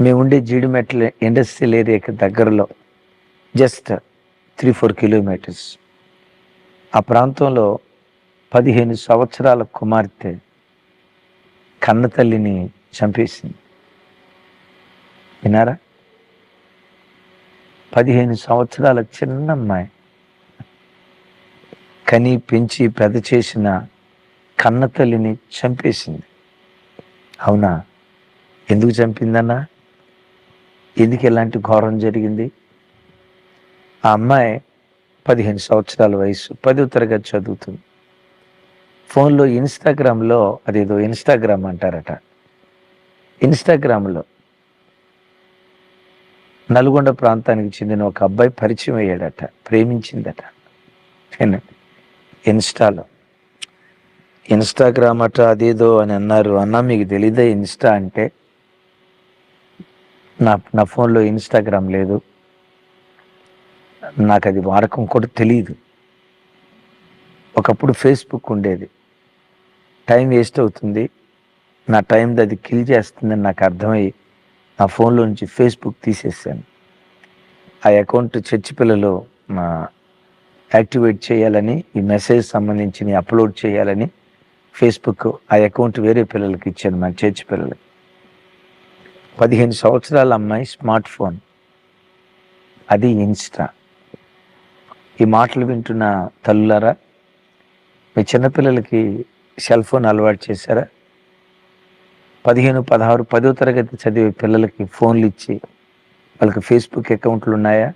మేము ఉండే జీడిమెట్ల ఇండస్ట్రియల్ ఏరియాకి దగ్గరలో. జస్ట్ త్రీ ఫోర్ కిలోమీటర్స్ ఆ ప్రాంతంలో పదిహేను సంవత్సరాల కుమార్తె కన్న తల్లిని చంపేసింది. విన్నారా? పదిహేను సంవత్సరాల చిన్న అమ్మాయి కని పెంచి పెద్ద చేసిన కన్నతల్లిని చంపేసింది. అవునా? ఎందుకు చంపిందన్నా? ఎందుకు ఇలాంటి ఘోరం జరిగింది? ఆ అమ్మాయి పదిహేను సంవత్సరాల వయసు పదో తరగతి చదువుతుంది. ఫోన్లో ఇన్స్టాగ్రామ్లో అదేదో ఇన్స్టాగ్రామ్ అంటారట. ఇన్స్టాగ్రామ్లో నల్గొండ ప్రాంతానికి చెందిన ఒక అబ్బాయి పరిచయం అయ్యాడట ప్రేమించిందట. ఇన్స్టాలో. ఇన్స్టాగ్రామ్ అట అదేదో అని అన్నారు. అన్నా మీకు తెలీదా ఇన్స్టా అంటే? నా నా ఫోన్లో ఇన్స్టాగ్రామ్ లేదు. నాకు అది వాడకం కూడా తెలియదు ఒకప్పుడు ఫేస్బుక్ ఉండేది. టైం వేస్ట్ అవుతుంది. నా టైం అది కిల్ చేస్తుందని నాకు అర్థమై నా ఫోన్లో నుంచి ఫేస్బుక్ తీసేసాను ఆ అకౌంట్ చర్చి పిల్లలు మా యాక్టివేట్ చేయాలని ఈ మెసేజ్ సంబంధించి అప్లోడ్ చేయాలని ఫేస్బుక్ ఆ అకౌంట్ వేరే పిల్లలకి ఇచ్చాను మా చర్చి పిల్లలకి. పదిహేను సంవత్సరాల అమ్మాయి స్మార్ట్ ఫోన్. అది ఇన్స్టా. ఈ మాటలు వింటున్న తల్లులారా మీ చిన్నపిల్లలకి సెల్ ఫోన్ అలవాటు చేశారా? పదిహేను పదహారు పదో తరగతి చదివే పిల్లలకి ఫోన్లు ఇచ్చి వాళ్ళకి ఫేస్బుక్ అకౌంట్లు ఉన్నాయా?